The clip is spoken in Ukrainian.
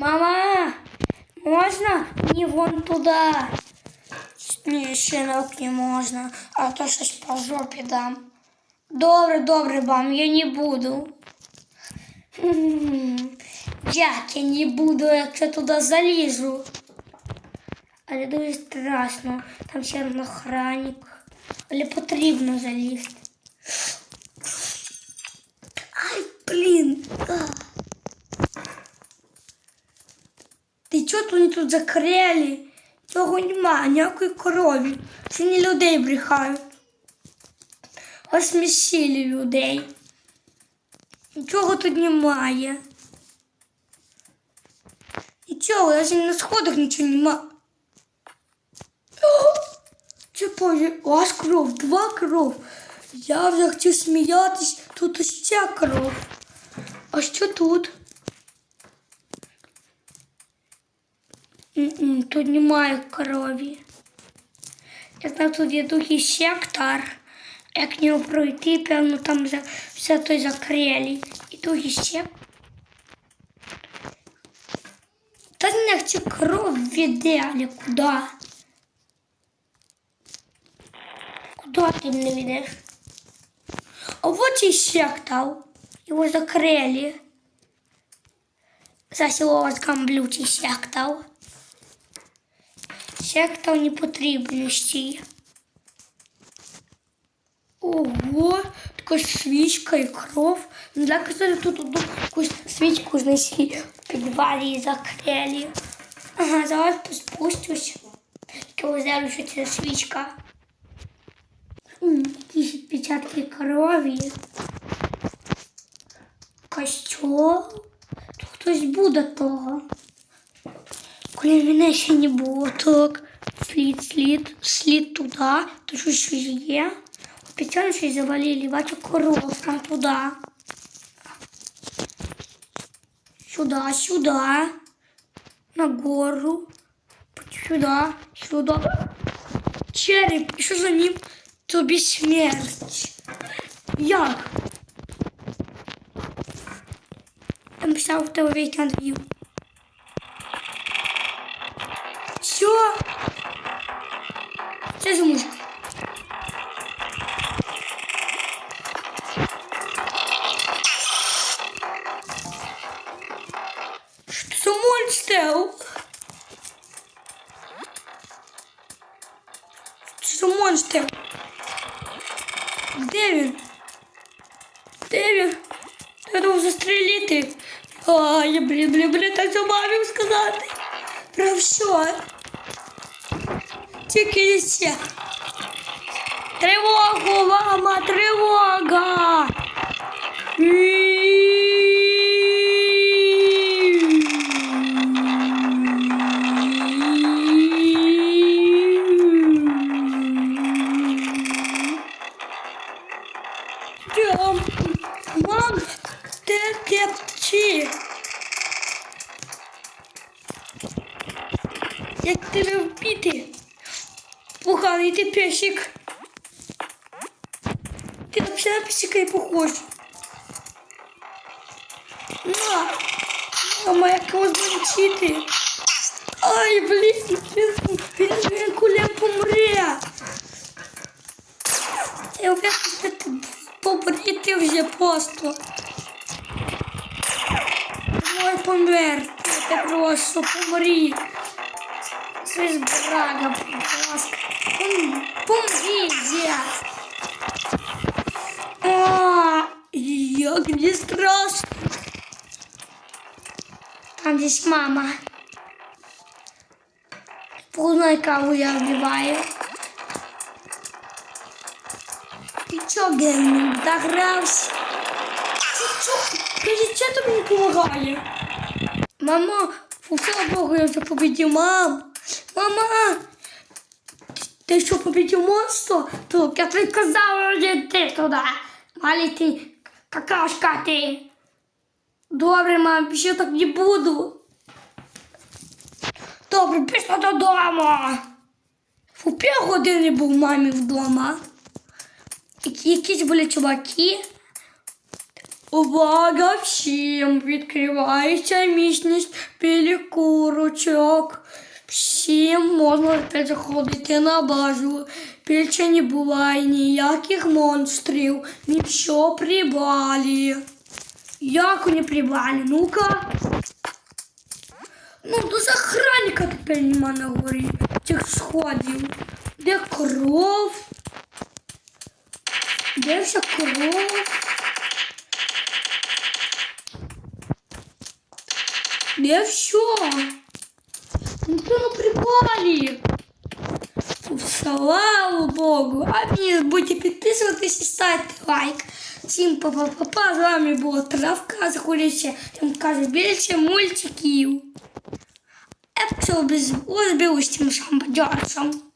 Мама, можна мені вон туди? Ні, щенок не можна, а то щось по жопі дам. Добре, добре, мам, я не буду. Як я не буду, якщо туди залізу. Але дуже страшно, там ще один охранник. Але потрібно залізти. Ай, блін. А. Ти чого тут закрили? Цього нема, ніякої корові. Це не людей брехають. Осмішили людей. Нічого тут немає. Нічого, навіть на сходах нічого нема. Це боже, аж кров, два кров. Я вже хотів сміятись, тут ще кров. А що тут? Тут немає крові. Я знаю, тут є другий сектор. Як нього пройти, певно, там за, все то закрили. І другий сектор. Та не цю кров веде, але куди? Куди ти мене ведеш? А вот і сектор. Його закрили. За силовотком блючий Сектор непотрібності. Ого, така свічка і кров. Ну, Для казали, тут одну якусь свічку знайшли в підвалі і закрили. Ага, зараз поспустюсь. Тільки узяли, що це свічка. Якісь відпечатки крові. Костюм. Тут хтось буде того. Коли мене ще не було, так. Слід, слід, слід туди, то що щось є. Спеціально щось завалили, бачу корову там туди. Сюди, сюди. На гору. Сюди, сюди. Череп, і що за ним? Тобі смерть. Як? Там писав в тебе весь інтерв'ю. Що? Це ж музика. Що за монстр? Що за монстр? Де він? Де він? Треба застрелити. Ай, блін, блін, блін, так забавив сказати. Про що? Не. Тривогу, мама, тривога! Мам, де тепчі? Як тебе вбити? Поганий ти песик. Ти взагалі на песика і похож. На, мама, як його змочити? Ай, блін, він, він, кулем помре. Я вважаю, побрити вже просто. Мой помер. Я помрі. Це ж брага, будь ласка. Пом- Помрі, я. А, як мені страшно. Там десь мама. Полная каву я вбиваю. Ти чо, Геннінг, догрався? Ти чо? Кажи, що тобі не допомагає? Мама, слава Богу, я вже победив, мам. Мама, ти що победив монстра? Так, я тобі казала, не йти туди. Ти какашка ти. Добре, мам, більше так не буду. Добре, пішла додому. У пів години був мамі вдома. Які- Якісь були чуваки. Увага всім! Відкривається міцність білі курочок. Всім можна тепер заходити на базу. Більше не буває ніяких монстрів. Все прибрали. Як вони прибрали? Ну-ка. Ну, до охранника тепер нема на горі цих сходів. Де кров? Де вся кров? Де все? Ну что? Слава Богу. А мені будьте підписуватись і ставити лайк. Всім па-па-па-па. З вами була Травка. Заходячи, там кажу більше мультиків. Епсо без ось з білим сам подярцем.